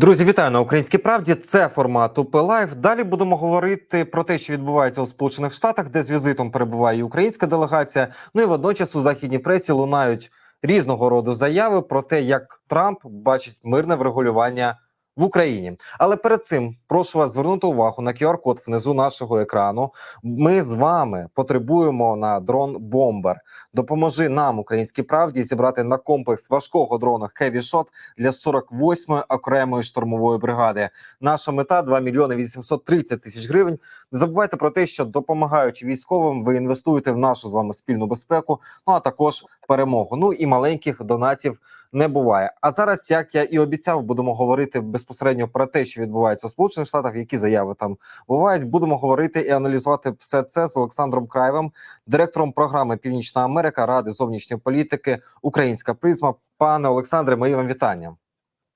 Друзі, вітаю на українській правді. Це формат УП. Далі будемо говорити про те, що відбувається у Сполучених Штатах, де з візитом перебуває і українська делегація. Ну і водночас у західній пресі лунають різного роду заяви про те, як Трамп бачить мирне врегулювання в Україні. Але перед цим прошу вас звернути увагу на QR-код внизу нашого екрану. Ми з вами потребуємо на дрон Бомбер. Допоможи нам, українській правді, зібрати на комплекс важкого дрона Heavy Shot для 48-ї окремої штурмової бригади. Наша мета 2 мільйони 830 тисяч гривень. Не забувайте про те, що допомагаючи військовим, ви інвестуєте в нашу з вами спільну безпеку, ну а також перемогу. Ну і маленьких донатів не буває. А зараз, як я і обіцяв, будемо говорити безпосередньо про те, що відбувається у Сполучених Штатах, які заяви там бувають. Будемо говорити і аналізувати все це з Олександром Краєвим, директором програми Північна Америка Ради зовнішньої політики Українська призма. Пане Олександре, мої вам вітання.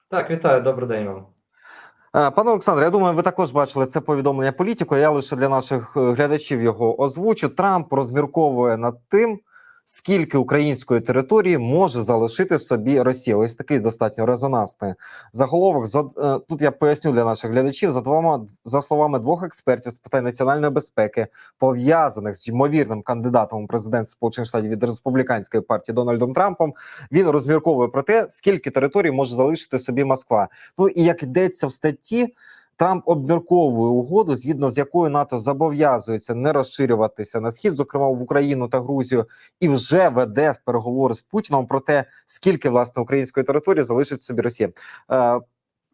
Так, вітаю, добрий день вам. Е, Пане Олександре, я думаю, ви також бачили це повідомлення політику. Я лише для наших е, глядачів його озвучу. Трамп розмірковує над тим, скільки української території може залишити собі Росія. Ось такий достатньо резонансний заголовок. За е, тут я поясню для наших глядачів за двома за словами двох експертів з питань національної безпеки, пов'язаних з ймовірним кандидатом у президент Сполучених Штатів від республіканської партії Дональдом Трампом. Він розмірковує про те, скільки територій може залишити собі Москва. Ну і як йдеться в статті. Трамп обмірковує угоду, згідно з якою НАТО зобов'язується не розширюватися на схід, зокрема в Україну та Грузію, і вже веде переговори з Путіном про те, скільки власне української території залишить собі Росія. Е,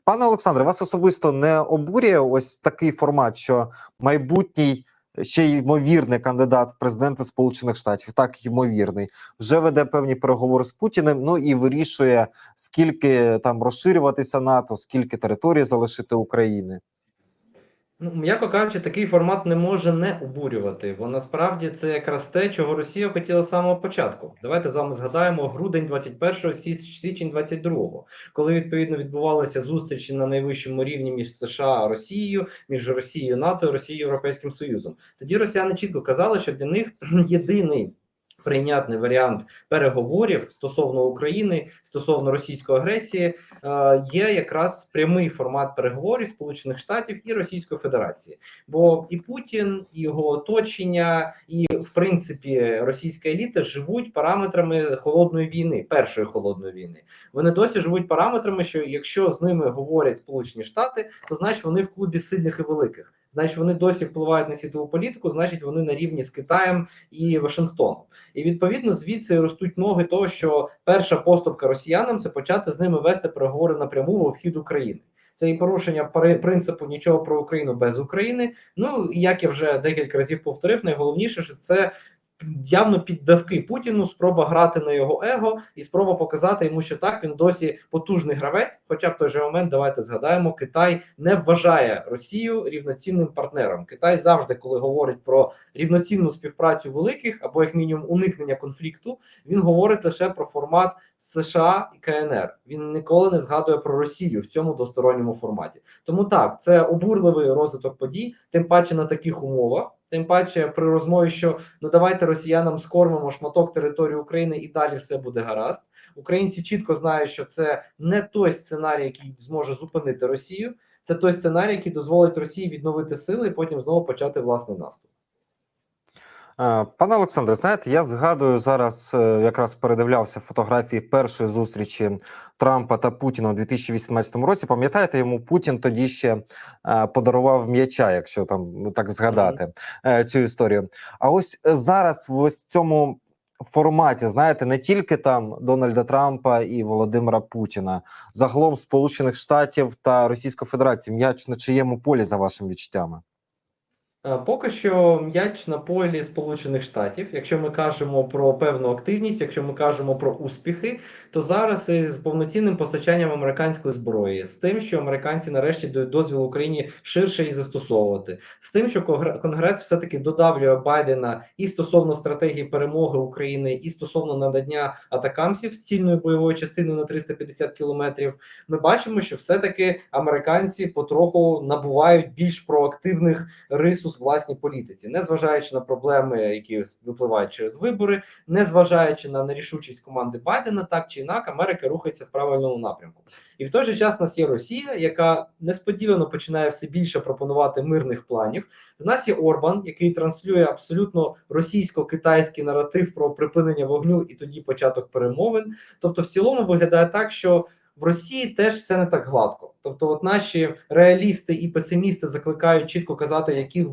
Пане Олександре, вас особисто не обурює ось такий формат, що майбутній ще ймовірний кандидат в президенти Сполучених Штатів, так ймовірний, вже веде певні переговори з Путіним. Ну і вирішує скільки там розширюватися НАТО, скільки території залишити України. Ну, м'яко кажучи, такий формат не може не обурювати, бо насправді це якраз те, чого Росія хотіла з самого початку. Давайте з вами згадаємо грудень 21-го, січень 22-го, коли відповідно відбувалися зустрічі на найвищому рівні між США і Росією, між Росією НАТО Росією Європейським Союзом. Тоді Росіяни чітко казали, що для них єдиний. Прийнятний варіант переговорів стосовно України стосовно російської агресії е, є якраз прямий формат переговорів Сполучених Штатів і Російської Федерації. Бо і Путін, і його оточення, і в принципі російська еліта живуть параметрами холодної війни, першої холодної війни. Вони досі живуть параметрами, що якщо з ними говорять Сполучені Штати, то значить вони в клубі сильних і великих. Значить, вони досі впливають на світову політику, значить, вони на рівні з Китаєм і Вашингтоном. І відповідно звідси ростуть ноги того, що перша поступка росіянам це почати з ними вести переговори напряму в обхід України. Це і порушення принципу нічого про Україну без України. Ну як я вже декілька разів повторив, найголовніше, що це явно піддавки Путіну, спроба грати на його его і спроба показати йому, що так він досі потужний гравець. Хоча в той же момент давайте згадаємо, Китай не вважає Росію рівноцінним партнером. Китай завжди, коли говорить про рівноцінну співпрацю великих або як мінімум уникнення конфлікту, він говорить лише про формат. США і КНР він ніколи не згадує про Росію в цьому двосторонньому форматі. Тому так це обурливий розвиток подій, тим паче на таких умовах. Тим паче при розмові, що ну давайте росіянам скормимо шматок території України і далі все буде гаразд. Українці чітко знають, що це не той сценарій, який зможе зупинити Росію. Це той сценарій, який дозволить Росії відновити сили і потім знову почати власний наступ. Пане Олександре, знаєте, я згадую зараз, е, якраз передивлявся фотографії першої зустрічі Трампа та Путіна у 2018 році. Пам'ятаєте, йому Путін тоді ще е, подарував м'яча, якщо там ну, так згадати цю історію. А ось зараз в ось цьому форматі, знаєте, не тільки там Дональда Трампа і Володимира Путіна, загалом Сполучених Штатів та Російської Федерації м'яч на чиєму полі за вашими відчуттями. Поки що м'яч на полі Сполучених Штатів. Якщо ми кажемо про певну активність, якщо ми кажемо про успіхи, то зараз із повноцінним постачанням американської зброї, з тим, що американці нарешті дають дозвіл Україні ширше її застосовувати, з тим, що Конгрес все таки додавлює Байдена і стосовно стратегії перемоги України, і стосовно надання атакамсів з цільною бойовою частиною на 350 кілометрів, ми бачимо, що все таки американці потроху набувають більш проактивних рис у консенсус власній політиці, незважаючи на проблеми, які випливають через вибори, незважаючи на нерішучість команди Байдена, так чи інак, Америка рухається в правильному напрямку. І в той же час у нас є Росія, яка несподівано починає все більше пропонувати мирних планів. В нас є Орбан, який транслює абсолютно російсько-китайський наратив про припинення вогню і тоді початок перемовин. Тобто, в цілому виглядає так, що в Росії теж все не так гладко. Тобто, от наші реалісти і песимісти закликають чітко казати, які в,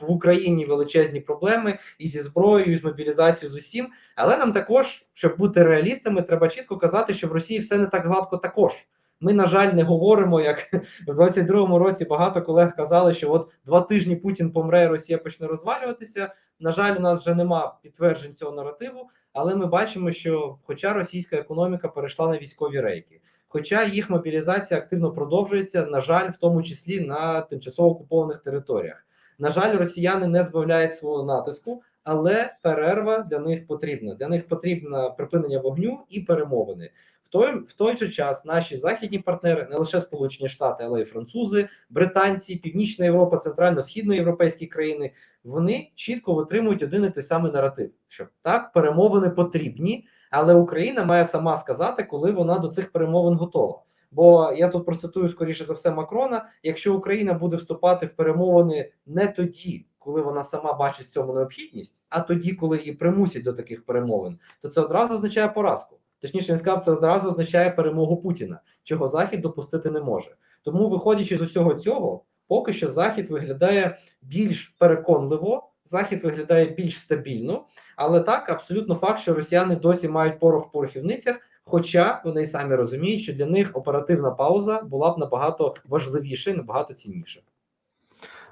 в Україні величезні проблеми і зі зброєю, і з мобілізацією з усім. Але нам також, щоб бути реалістами, треба чітко казати, що в Росії все не так гладко також. Ми, на жаль, не говоримо, як в 22-му році багато колег казали, що от два тижні Путін помре, Росія почне розвалюватися. На жаль, у нас вже нема підтверджень цього наративу, але ми бачимо, що, хоча російська економіка перейшла на військові рейки, хоча їх мобілізація активно продовжується, на жаль, в тому числі на тимчасово окупованих територіях. На жаль, росіяни не збавляють свого натиску, але перерва для них потрібна. Для них потрібно припинення вогню і перемовини. В той, в той же час наші західні партнери, не лише Сполучені Штати, але й французи, британці, Північна Європа, центрально-східноєвропейські країни, вони чітко витримують один і той самий наратив, що так, перемовини потрібні, але Україна має сама сказати, коли вона до цих перемовин готова. Бо я тут процитую скоріше за все Макрона: якщо Україна буде вступати в перемовини не тоді, коли вона сама бачить цьому необхідність, а тоді, коли її примусять до таких перемовин, то це одразу означає поразку. Точніше, він сказав, це одразу означає перемогу Путіна, чого Захід допустити не може. Тому, виходячи з усього цього, поки що Захід виглядає більш переконливо, Захід виглядає більш стабільно, але так абсолютно факт, що росіяни досі мають порох в порохівницях. Хоча вони й самі розуміють, що для них оперативна пауза була б набагато важливіше, і набагато цінніше.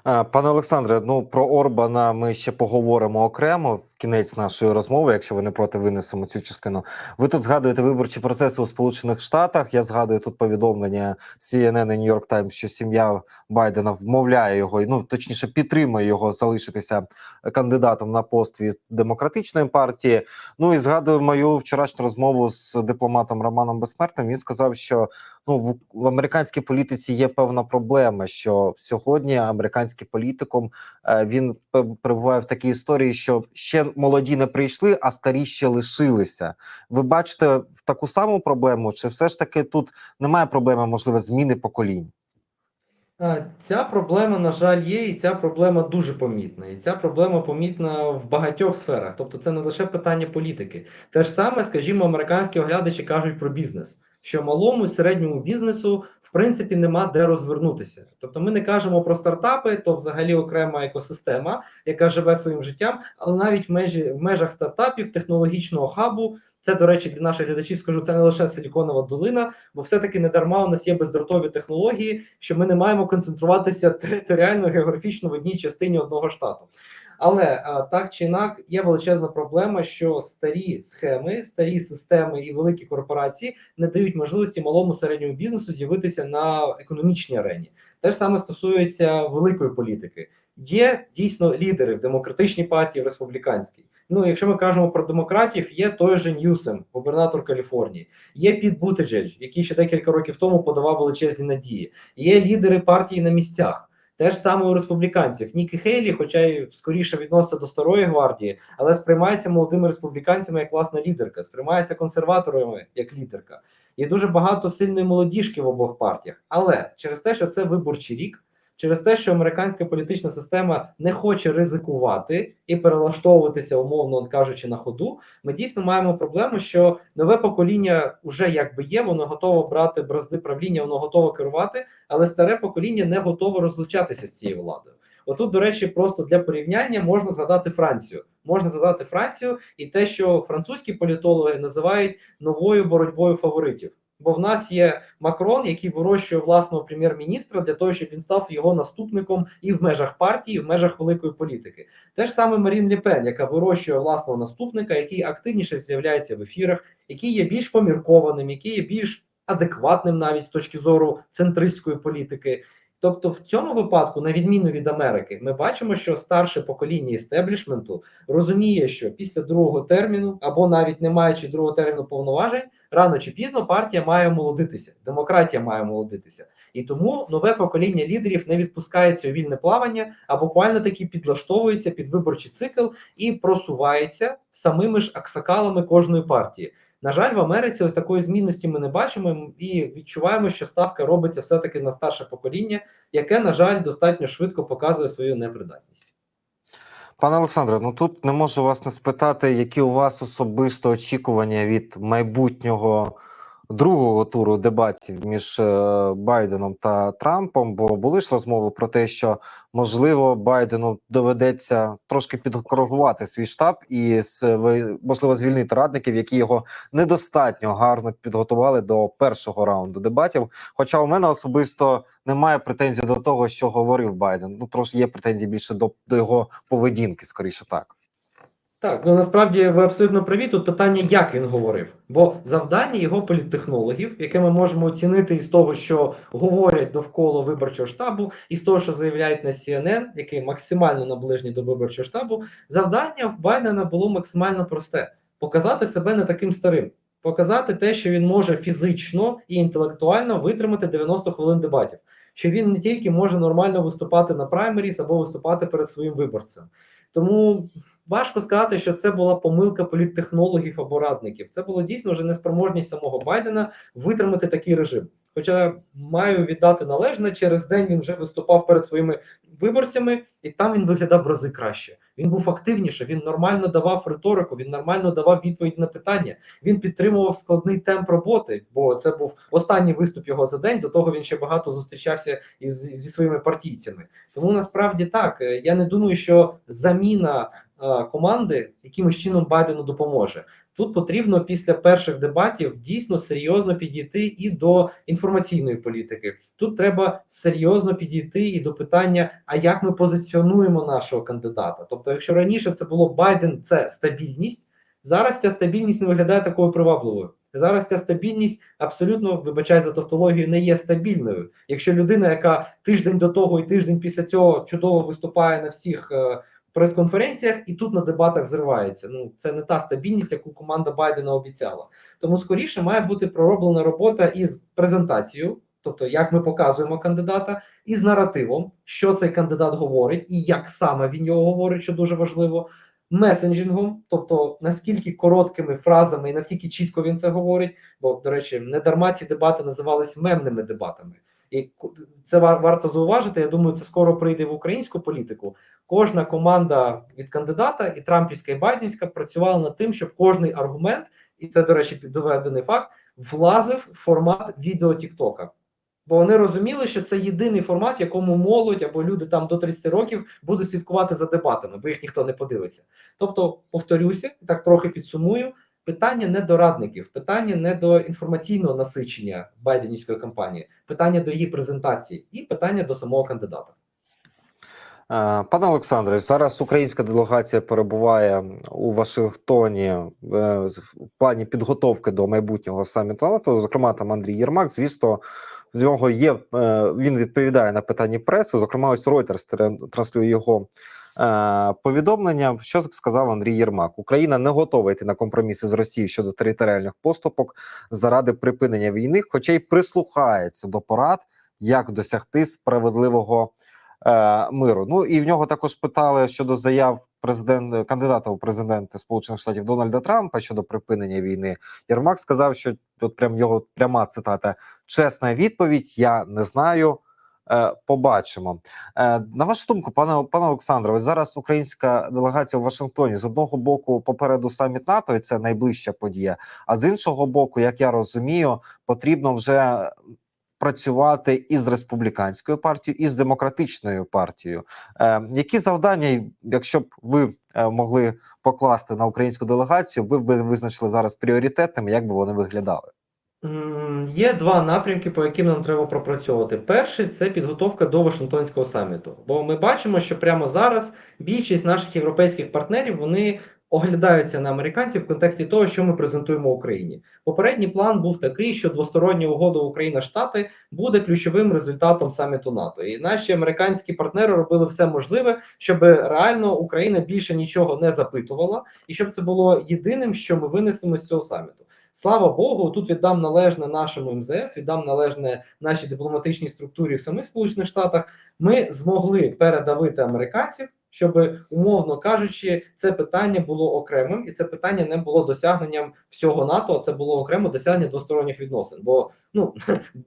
Е, Пане Олександре, ну про Орбана ми ще поговоримо окремо в кінець нашої розмови, якщо ви не проти винесемо цю частину. Ви тут згадуєте виборчі процеси у Сполучених Штатах. Я згадую тут повідомлення CNN і New York Times, що сім'я Байдена вмовляє його, ну точніше підтримує його залишитися кандидатом на пост від демократичної партії. Ну і згадую мою вчорашню розмову з дипломатом Романом Безсмертним. Він сказав, що ну в, в американській політиці є певна проблема, що сьогодні американський політикум е, він пе- перебуває в такій історії, що ще молоді не прийшли, а старі ще лишилися. Ви бачите таку саму проблему, чи все ж таки тут немає проблеми, можливо, зміни поколінь? Ця проблема, на жаль, є, і ця проблема дуже помітна. І ця проблема помітна в багатьох сферах. Тобто, це не лише питання політики. Те ж саме, скажімо, американські оглядачі кажуть про бізнес, що малому і середньому бізнесу в принципі нема де розвернутися. Тобто, ми не кажемо про стартапи, то взагалі окрема екосистема, яка живе своїм життям, але навіть в межі в межах стартапів, технологічного хабу. Це, до речі, для наших глядачів скажу, це не лише силіконова долина, бо все-таки не дарма у нас є бездротові технології, що ми не маємо концентруватися територіально географічно в одній частині одного штату. Але так чи інак є величезна проблема, що старі схеми, старі системи і великі корпорації не дають можливості малому середньому бізнесу з'явитися на економічній арені. Те ж саме стосується великої політики. Є дійсно лідери в демократичній партії, в республіканській. Ну, якщо ми кажемо про демократів, є той же Ньюсем, губернатор Каліфорнії, є Піт Бутиджедж, який ще декілька років тому подавав величезні надії. Є лідери партії на місцях. Те ж саме у республіканців. Нікі Хейлі, хоча й скоріше відноситься до старої гвардії, але сприймається молодими республіканцями як власна лідерка, сприймається консерваторами як лідерка. Є дуже багато сильної молодіжки в обох партіях. Але через те, що це виборчий рік, через те, що американська політична система не хоче ризикувати і перелаштовуватися, умовно кажучи, на ходу, ми дійсно маємо проблему, що нове покоління вже якби є, воно готове брати бразди правління, воно готове керувати, але старе покоління не готове розлучатися з цією владою. Отут, до речі, просто для порівняння можна згадати Францію. Можна згадати Францію і те, що французькі політологи називають новою боротьбою фаворитів. Бо в нас є Макрон, який вирощує власного прем'єр-міністра для того, щоб він став його наступником і в межах партії, і в межах великої політики. Те ж саме Марін Лепен, яка вирощує власного наступника, який активніше з'являється в ефірах, який є більш поміркованим, який є більш адекватним навіть з точки зору центристської політики. Тобто, в цьому випадку, на відміну від Америки, ми бачимо, що старше покоління істеблішменту розуміє, що після другого терміну, або навіть не маючи другого терміну повноважень, рано чи пізно партія має молодитися, демократія має молодитися. І тому нове покоління лідерів не відпускається у вільне плавання, а буквально таки підлаштовується під виборчий цикл і просувається самими ж аксакалами кожної партії. На жаль, в Америці ось такої змінності ми не бачимо і відчуваємо, що ставка робиться все-таки на старше покоління, яке, на жаль, достатньо швидко показує свою непридатність. Пане Олександре, ну тут не можу вас не спитати, які у вас особисто очікування від майбутнього другого туру дебатів між е, Байденом та Трампом. Бо були ж розмови про те, що можливо Байдену доведеться трошки підкоригувати свій штаб і можливо звільнити радників, які його недостатньо гарно підготували до першого раунду дебатів. Хоча у мене особисто немає претензій до того, що говорив Байден. Ну трошки є претензії більше до, до його поведінки, скоріше так. Так, ну насправді ви абсолютно праві. Тут питання, як він говорив. Бо завдання його політтехнологів, яке ми можемо оцінити із того, що говорять довкола виборчого штабу, і з того, що заявляють на CNN, який максимально наближені до виборчого штабу, завдання в Байдена було максимально просте: показати себе не таким старим, показати те, що він може фізично і інтелектуально витримати 90 хвилин дебатів. Що він не тільки може нормально виступати на праймеріс або виступати перед своїм виборцем. Тому важко сказати, що це була помилка політтехнологів або радників. Це було дійсно вже неспроможність самого Байдена витримати такий режим. Хоча маю віддати належне, через день він вже виступав перед своїми виборцями, і там він виглядав в рази краще. Він був активніше, він нормально давав риторику, він нормально давав відповідь на питання. Він підтримував складний темп роботи, бо це був останній виступ його за день. До того він ще багато зустрічався із зі своїми партійцями. Тому насправді так е, я не думаю, що заміна команди якимось чином Байдену допоможе. Тут потрібно після перших дебатів дійсно серйозно підійти і до інформаційної політики. Тут треба серйозно підійти і до питання: а як ми позиціонуємо нашого кандидата? Тобто, якщо раніше це було Байден, це стабільність. Зараз ця стабільність не виглядає такою привабливою. Зараз ця стабільність абсолютно вибачай за тавтологію, не є стабільною. Якщо людина, яка тиждень до того і тиждень після цього чудово виступає на всіх е, прес-конференціях, і тут на дебатах зривається. Ну це не та стабільність, яку команда Байдена обіцяла. Тому скоріше має бути пророблена робота із презентацією, тобто як ми показуємо кандидата, і з наративом, що цей кандидат говорить, і як саме він його говорить, що дуже важливо. Месенджингом, тобто наскільки короткими фразами і наскільки чітко він це говорить, бо до речі, не дарма ці дебати називались мемними дебатами, і це вар- варто зауважити. Я думаю, це скоро прийде в українську політику. Кожна команда від кандидата, і Трампівська, і Байденська, працювала над тим, щоб кожний аргумент, і це, до речі, доведений факт, влазив в формат відео Тіктока. Бо вони розуміли, що це єдиний формат, якому молодь або люди там до 30 років будуть слідкувати за дебатами, бо їх ніхто не подивиться. Тобто, повторюся, так трохи підсумую. Питання не до радників, питання не до інформаційного насичення Байденівської кампанії, питання до її презентації і питання до самого кандидата. Е, Пане Олександре, зараз українська делегація перебуває у Вашингтоні е, в плані підготовки до майбутнього саміту НАТО. Зокрема, там Андрій Єрмак. Звісно, в нього є. е, Він відповідає на питання преси. Зокрема, ось Reuters транслює його повідомлення. Що сказав Андрій Єрмак? Україна не готова йти на компроміси з Росією щодо територіальних поступок заради припинення війни, хоча й прислухається до порад, як досягти справедливого е, миру. Ну і в нього також питали щодо заяв президент кандидата у президенти Сполучених Штатів Дональда Трампа щодо припинення війни. Єрмак сказав, що от прям його пряма цитата: чесна відповідь: Я не знаю. Е, побачимо. Е, на вашу думку, пане пане Олександре, ось зараз українська делегація у Вашингтоні з одного боку попереду саміт НАТО, і це найближча подія. А з іншого боку, як я розумію, потрібно вже працювати із республіканською партією, і з демократичною партією. Е, які завдання, якщо б ви могли покласти на українську делегацію, ви б визначили зараз пріоритетними, як би вони виглядали? Є два напрямки, по яким нам треба пропрацьовувати. Перший це підготовка до Вашингтонського саміту. Бо ми бачимо, що прямо зараз більшість наших європейських партнерів вони оглядаються на американців в контексті того, що ми презентуємо Україні. Попередній план був такий, що двостороння угода Україна-Штати буде ключовим результатом саміту НАТО. І наші американські партнери робили все можливе, щоб реально Україна більше нічого не запитувала, і щоб це було єдиним, що ми винесемо з цього саміту. Слава Богу, тут віддам належне нашому МЗС, віддам належне нашій дипломатичній структурі в самих Сполучених Штатах. Ми змогли передавити американців, щоб, умовно кажучи, це питання було окремим, і це питання не було досягненням всього НАТО. а Це було окремо досягнення двосторонніх відносин. Бо ну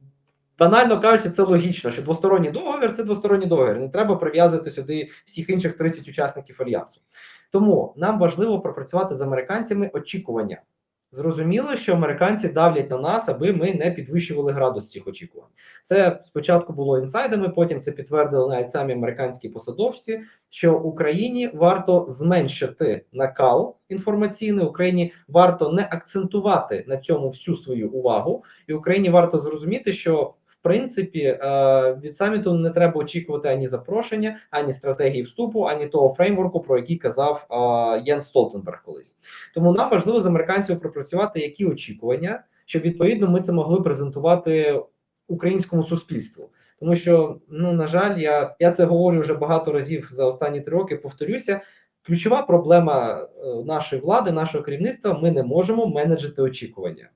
банально кажучи, це логічно, що двосторонній договір це двосторонній договір. Не треба прив'язувати сюди всіх інших 30 учасників альянсу. Тому нам важливо пропрацювати з американцями очікування. Зрозуміло, що американці давлять на нас, аби ми не підвищували градус цих очікувань. Це спочатку було інсайдами, потім це підтвердили навіть самі американські посадовці, що Україні варто зменшити накал інформаційний, Україні варто не акцентувати на цьому всю свою увагу, і Україні варто зрозуміти, що принципі е, від саміту не треба очікувати ані запрошення, ані стратегії вступу, ані того фреймворку, про який казав е, Єн Столтенберг колись. Тому нам важливо з американцями пропрацювати які очікування, щоб відповідно ми це могли презентувати українському суспільству. Тому що, ну на жаль, я, я це говорю вже багато разів за останні три роки. Повторюся, ключова проблема е, нашої влади, нашого керівництва: ми не можемо менеджити очікування.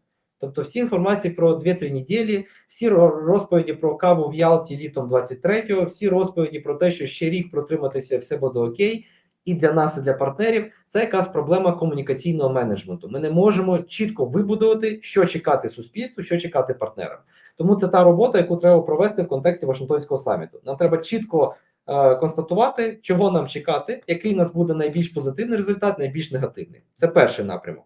Тобто, всі інформації про 2-3 неділі, всі ро- розповіді про каву в Ялті літом 23-го, всі розповіді про те, що ще рік протриматися все буде окей. І для нас, і для партнерів це якась проблема комунікаційного менеджменту. Ми не можемо чітко вибудувати, що чекати суспільству, що чекати партнерам. Тому це та робота, яку треба провести в контексті Вашингтонського саміту. Нам треба чітко е, констатувати, чого нам чекати, який у нас буде найбільш позитивний результат, найбільш негативний. Це перший напрямок.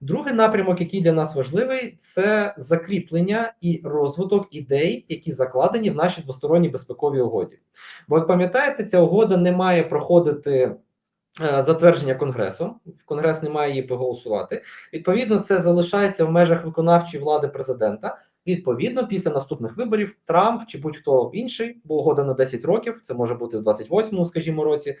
Другий напрямок, який для нас важливий, це закріплення і розвиток ідей, які закладені в нашій двосторонній безпековій угоді. Бо, як пам'ятаєте, ця угода не має проходити. е, Затвердження конгресу, конгрес не має її проголосувати. Відповідно, це залишається в межах виконавчої влади президента. Відповідно, після наступних виборів Трамп чи будь-хто інший, бо угода на 10 років, це може бути в 28-му, скажімо, році.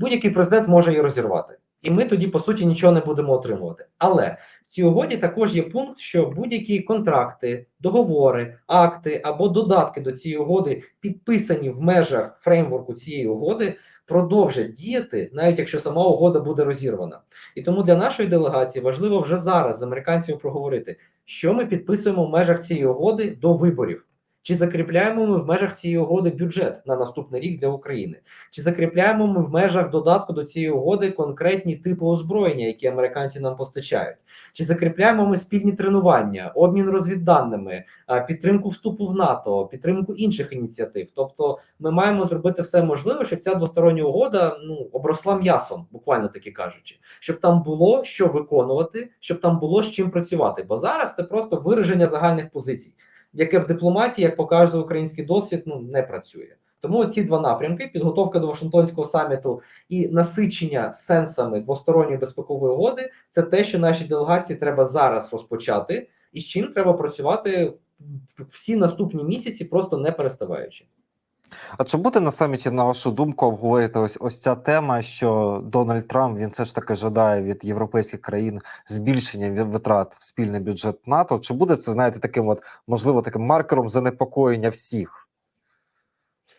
Будь-який президент може її розірвати, і ми тоді по суті нічого не будемо отримувати. Але в цій угоді також є пункт, що будь-які контракти, договори, акти або додатки до цієї угоди, підписані в межах фреймворку цієї угоди, продовжать діяти, навіть якщо сама угода буде розірвана. І тому для нашої делегації важливо вже зараз з американцями проговорити, що ми підписуємо в межах цієї угоди до виборів. Чи закріпляємо ми в межах цієї угоди бюджет на наступний рік для України? Чи закріпляємо ми в межах додатку до цієї угоди конкретні типи озброєння, які американці нам постачають? Чи закріпляємо ми спільні тренування, обмін розвідданими, підтримку вступу в НАТО, підтримку інших ініціатив? Тобто, ми маємо зробити все можливе, щоб ця двостороння угода ну обросла м'ясом, буквально таки кажучи, щоб там було що виконувати, щоб там було з чим працювати. Бо зараз це просто вираження загальних позицій, яке в дипломатії, як показує український досвід, ну не працює. Тому ці два напрямки: підготовка до Вашингтонського саміту і насичення сенсами двосторонньої безпекової угоди це те, що нашій делегації треба зараз розпочати, і з чим треба працювати всі наступні місяці, просто не переставаючи. А чи буде на саміті, на вашу думку, обговорити ось ось ця тема, що Дональд Трамп він все ж таки жадає від європейських країн збільшення витрат в спільний бюджет НАТО? Чи буде це, знаєте, таким от можливо таким маркером занепокоєння всіх?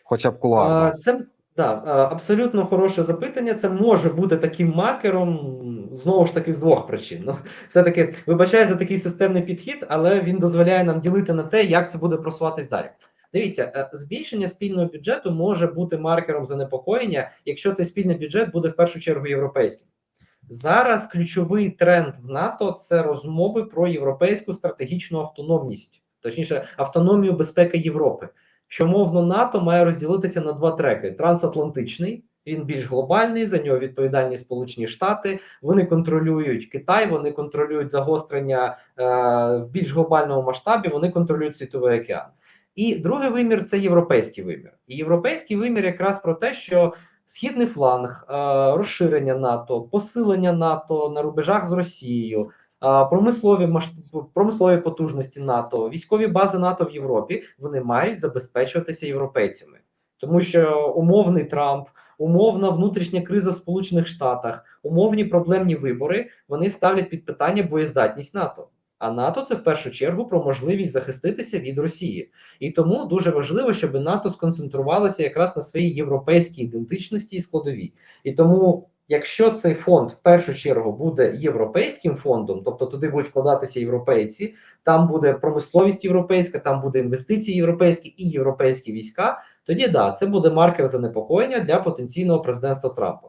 Хоча б кулуарно? А, Це да, абсолютно хороше запитання. Це може бути таким маркером знову ж таки з двох причин. Ну, все-таки вибачаю за такий системний підхід, але він дозволяє нам ділити на те, як це буде просуватись далі. Дивіться, е, збільшення спільного бюджету може бути маркером занепокоєння, якщо цей спільний бюджет буде в першу чергу європейським. Зараз ключовий тренд в НАТО це розмови про європейську стратегічну автономність, точніше, автономію безпеки Європи. Що мовно НАТО має розділитися на два треки: трансатлантичний. Він більш глобальний, за нього відповідальні Сполучені Штати. Вони контролюють Китай, вони контролюють загострення е, в більш глобальному масштабі, вони контролюють світовий океан. І другий вимір це європейський вимір. І європейський вимір якраз про те, що східний фланг, е, розширення НАТО, посилення НАТО на рубежах з Росією, е, промислові промислові потужності НАТО, військові бази НАТО в Європі вони мають забезпечуватися європейцями, тому що умовний Трамп, умовна внутрішня криза в Сполучених Штатах, умовні проблемні вибори вони ставлять під питання боєздатність НАТО. А НАТО це в першу чергу про можливість захиститися від Росії. І тому дуже важливо, щоб НАТО сконцентрувалося якраз на своїй європейській ідентичності і складовій. І тому, якщо цей фонд в першу чергу буде європейським фондом, тобто туди будуть вкладатися європейці, там буде промисловість європейська, там буде інвестиції європейські і європейські війська, тоді да, це буде маркер занепокоєння для потенційного президентства Трампа.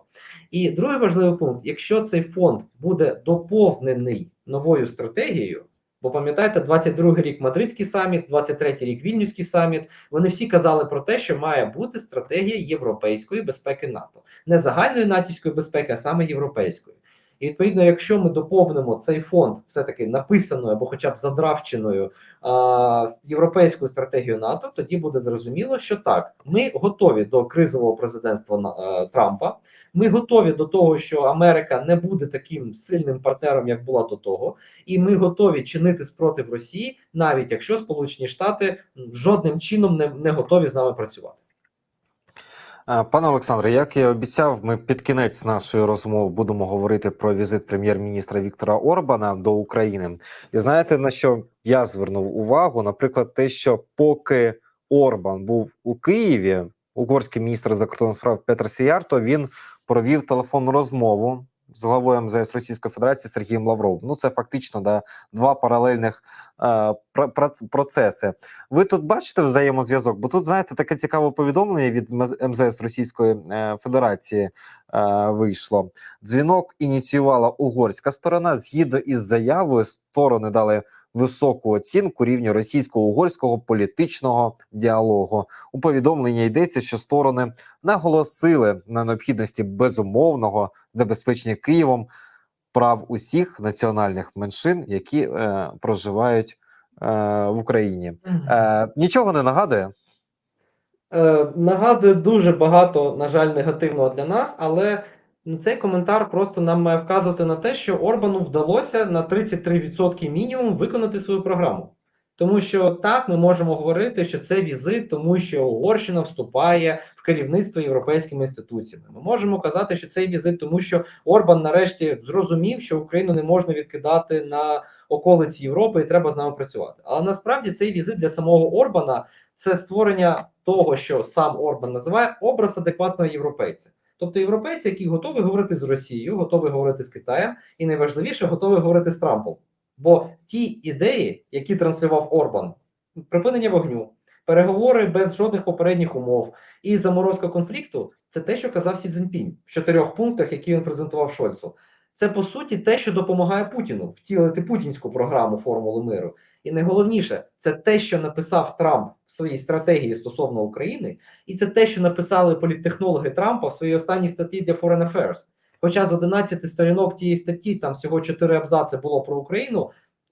І другий важливий пункт: якщо цей фонд буде доповнений новою стратегією, бо пам'ятаєте, 22-й рік Мадридський саміт, 23-й рік Вільнюський саміт, вони всі казали про те, що має бути стратегія європейської безпеки НАТО, не загальної натівської безпеки, а саме європейської. І відповідно, якщо ми доповнимо цей фонд все-таки написаною або хоча б задравченою а, європейською стратегією НАТО, тоді буде зрозуміло, що так, ми готові до кризового президентства а, Трампа. Ми готові до того, що Америка не буде таким сильним партнером, як була до того, і ми готові чинити спротив Росії, навіть якщо Сполучені Штати жодним чином не, не готові з нами працювати. Пане Олександре, як я обіцяв, ми під кінець нашої розмови будемо говорити про візит прем'єр-міністра Віктора Орбана до України. І знаєте на що я звернув увагу? Наприклад, те, що поки Орбан був у Києві, угорський міністр закордонних справ Петр Сіярто він провів телефонну розмову з главою МЗС Російської Федерації Сергієм Лавровим. Ну це фактично да, два паралельних е, процеси. Ви тут бачите взаємозв'язок? Бо тут знаєте таке цікаве повідомлення від МЗ- МЗС Російської е, Федерації е, вийшло. Дзвінок ініціювала угорська сторона. Згідно із заявою, сторони дали високу оцінку рівню російсько-угорського політичного діалогу. У повідомленні йдеться, що сторони наголосили на необхідності безумовного забезпечення Києвом прав усіх національних меншин, які е, проживають е, в Україні. Е, нічого не нагадує. Е, нагадує дуже багато, на жаль, негативного для нас, але цей коментар просто нам має вказувати на те, що Орбану вдалося на 33% мінімум виконати свою програму. Тому що так ми можемо говорити, що це візит, тому що Угорщина вступає в керівництво європейськими інституціями. Ми можемо казати, що цей візит, тому що Орбан нарешті зрозумів, що Україну не можна відкидати на околиці Європи і треба з нами працювати. Але насправді цей візит для самого Орбана це створення того, що сам Орбан називає образ адекватного європейця. Тобто європейці, які готові говорити з Росією, готові говорити з Китаєм, і найважливіше, готові говорити з Трампом. Бо ті ідеї, які транслював Орбан, припинення вогню, переговори без жодних попередніх умов і заморозка конфлікту, це те, що казав Сі Цзіньпінь в чотирьох пунктах, які він презентував Шольцу. Це по суті те, що допомагає Путіну втілити путінську програму формули миру. І найголовніше, це те, що написав Трамп в своїй стратегії стосовно України, і це те, що написали політтехнологи Трампа в своїй останній статті для Foreign Affairs. Хоча з 11 сторінок тієї статті там всього 4 абзаци було про Україну,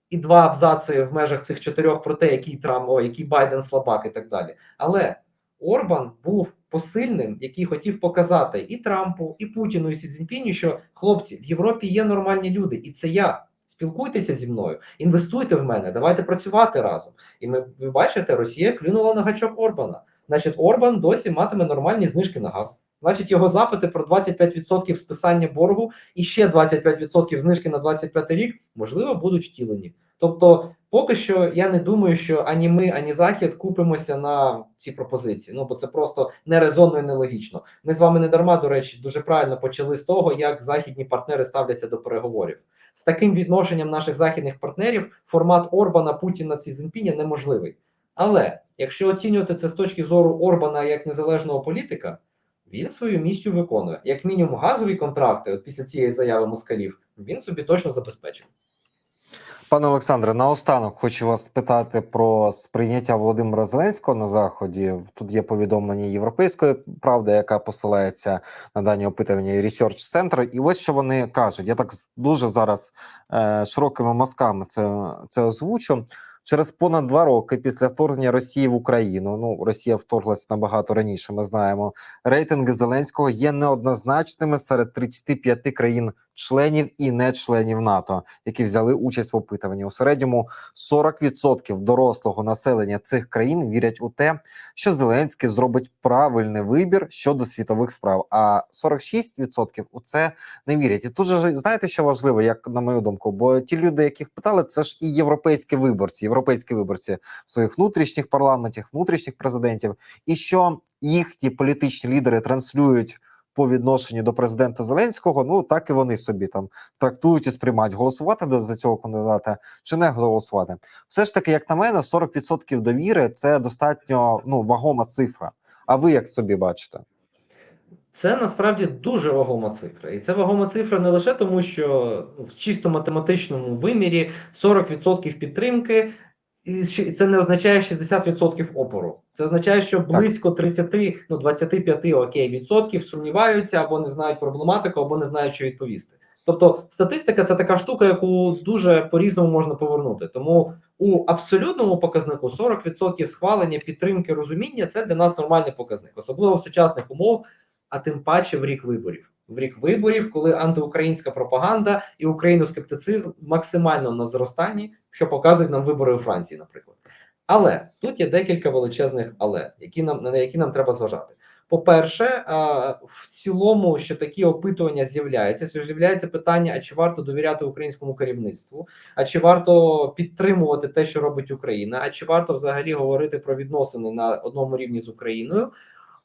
і два абзаци в межах цих чотирьох про те, який Трамп, о, який Байден слабак і так далі. Але Орбан був посильним, який хотів показати і Трампу, і Путіну, і Сі Цзіньпіню, що хлопці в Європі є нормальні люди, і це я. Спілкуйтеся зі мною, інвестуйте в мене, давайте працювати разом. І ми ви бачите, Росія клюнула на гачок Орбана. Значить, Орбан досі матиме нормальні знижки на газ. Значить, його запити про 25% списання боргу і ще 25% знижки на 25 рік, можливо, будуть втілені. Тобто, поки що я не думаю, що ані ми, ані Захід купимося на ці пропозиції. Ну бо це просто нерезонно і нелогічно. Ми з вами не дарма, до речі, дуже правильно почали з того, як західні партнери ставляться до переговорів. З таким відношенням наших західних партнерів формат Орбана, Путіна, Ці Цзіньпіня неможливий. Але якщо оцінювати це з точки зору Орбана як незалежного політика, він свою місію виконує. Як мінімум, газові контракти, от після цієї заяви москалів, він собі точно забезпечив. Пане Олександре, наостанок хочу вас спитати про сприйняття Володимира Зеленського на заході. Тут є повідомлення Європейської правди, яка посилається на дані опитування Research Center. І ось що вони кажуть. Я так дуже зараз е, широкими мазками це, це озвучу. Через понад два роки після вторгнення Росії в Україну. Ну Росія вторглася набагато раніше. Ми знаємо. Рейтинги Зеленського є неоднозначними серед 35 країн-членів і не членів НАТО, які взяли участь в опитуванні. У середньому 40% дорослого населення цих країн вірять у те, що Зеленський зробить правильний вибір щодо світових справ. А 46% у це не вірять. І тут же знаєте, що важливо, як на мою думку, бо ті люди, яких питали, це ж і європейські виборці, європейські виборці своїх внутрішніх парламентів, внутрішніх президентів, і що їхні політичні лідери транслюють по відношенню до президента Зеленського, ну так і вони собі там трактують і сприймають голосувати за цього кандидата чи не голосувати. Все ж таки, як на мене, 40% довіри це достатньо ну вагома цифра. А ви як собі бачите? Це насправді дуже вагома цифра. І це вагома цифра не лише тому, що ну, в чисто математичному вимірі 40% підтримки, і це не означає 60% опору. Це означає, що близько 30, ну 25 окей, відсотків сумніваються або не знають проблематику, або не знають, що відповісти. Тобто статистика це така штука, яку дуже по-різному можна повернути. Тому у абсолютному показнику 40% схвалення, підтримки, розуміння це для нас нормальний показник, особливо в сучасних умовах, а тим паче в рік виборів. В рік виборів, коли антиукраїнська пропаганда і україноскептицизм максимально на зростанні, що показують нам вибори у Франції, наприклад. Але тут є декілька величезних але, які нам на які нам треба зважати. По-перше, в цілому, що такі опитування з'являються, що з'являється питання: а чи варто довіряти українському керівництву, а чи варто підтримувати те, що робить Україна, а чи варто взагалі говорити про відносини на одному рівні з Україною?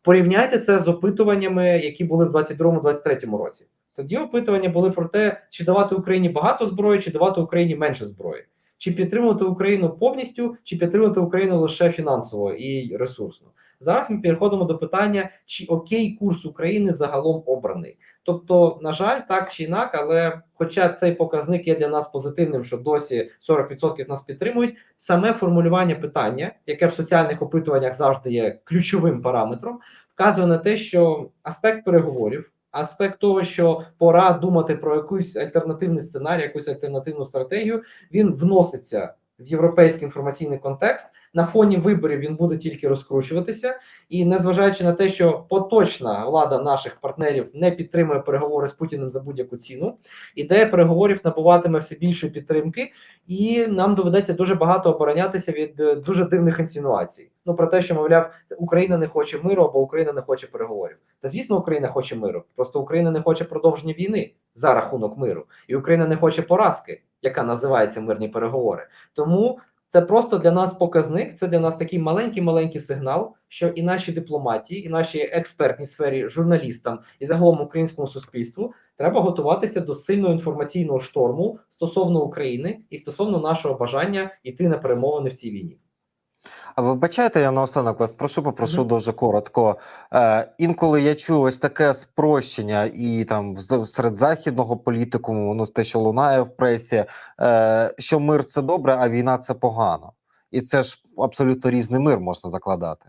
Порівняйте це з опитуваннями, які були в 2022-2023 році. Тоді опитування були про те, чи давати Україні багато зброї, чи давати Україні менше зброї, чи підтримувати Україну повністю, чи підтримувати Україну лише фінансово і ресурсно. Зараз ми переходимо до питання, чи окей курс України загалом обраний. Тобто, на жаль, так чи інак, але хоча цей показник є для нас позитивним, що досі 40% нас підтримують, саме формулювання питання, яке в соціальних опитуваннях завжди є ключовим параметром, вказує на те, що аспект переговорів, аспект того, що пора думати про якийсь альтернативний сценарій, якусь альтернативну стратегію, він вноситься в європейський інформаційний контекст. На фоні виборів він буде тільки розкручуватися, і незважаючи на те, що поточна влада наших партнерів не підтримує переговори з Путіним за будь-яку ціну, ідея переговорів набуватиме все більшої підтримки, і нам доведеться дуже багато оборонятися від е, дуже дивних інсинуацій. Ну про те, що мовляв, Україна не хоче миру або Україна не хоче переговорів. Та звісно, Україна хоче миру. Просто Україна не хоче продовження війни за рахунок миру, і Україна не хоче поразки, яка називається мирні переговори. Тому це просто для нас показник. Це для нас такий маленький маленький сигнал, що і нашій дипломатії, і нашій експертній сфері, журналістам і загалом українському суспільству треба готуватися до сильного інформаційного шторму стосовно України і стосовно нашого бажання йти на перемовини в цій війні. А ви бачаєте, я наостанок вас прошу, попрошу Мгм. дуже коротко. Е, інколи я чую ось таке спрощення, і там серед західного політикуму, ну те, що лунає в пресі, е, що мир це добре, а війна це погано. І це ж абсолютно різний мир можна закладати.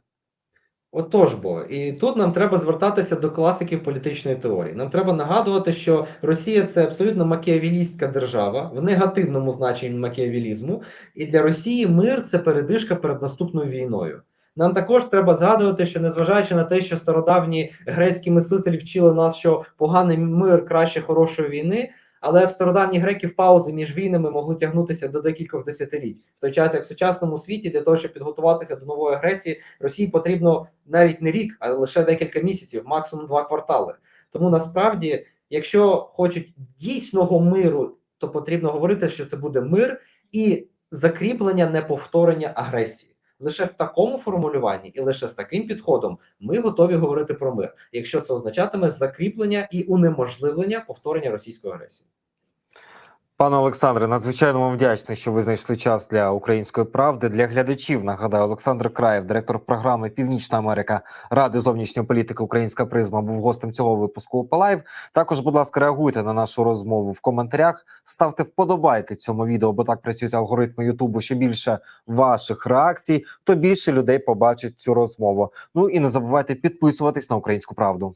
Отож бо, і тут нам треба звертатися до класиків політичної теорії. Нам треба нагадувати, що Росія це абсолютно макіавілістська держава в негативному значенні макіавілізму, і для Росії мир це передишка перед наступною війною. Нам також треба згадувати, що незважаючи на те, що стародавні грецькі мислителі вчили нас, що поганий мир краще хорошої війни, але в стародавніх греків паузи між війнами могли тягнутися до декількох десятиліть. В той час, як в сучасному світі, для того, щоб підготуватися до нової агресії, Росії потрібно навіть не рік, а лише декілька місяців, максимум два квартали. Тому насправді, якщо хочуть дійсного миру, то потрібно говорити, що це буде мир і закріплення неповторення агресії. Лише в такому формулюванні і лише з таким підходом ми готові говорити про мир, якщо це означатиме закріплення і унеможливлення повторення російської агресії. Пане Олександре, надзвичайно вам вдячний, що ви знайшли час для української правди. Для глядачів нагадаю, Олександр Краєв, директор програми Північна Америка Ради зовнішньої політики Українська призма, був гостем цього випуску Опалайв. Також, будь ласка, реагуйте на нашу розмову в коментарях. Ставте вподобайки цьому відео, бо так працюють алгоритми Ютубу. Що більше ваших реакцій, то більше людей побачить цю розмову. Ну і не забувайте підписуватись на українську правду.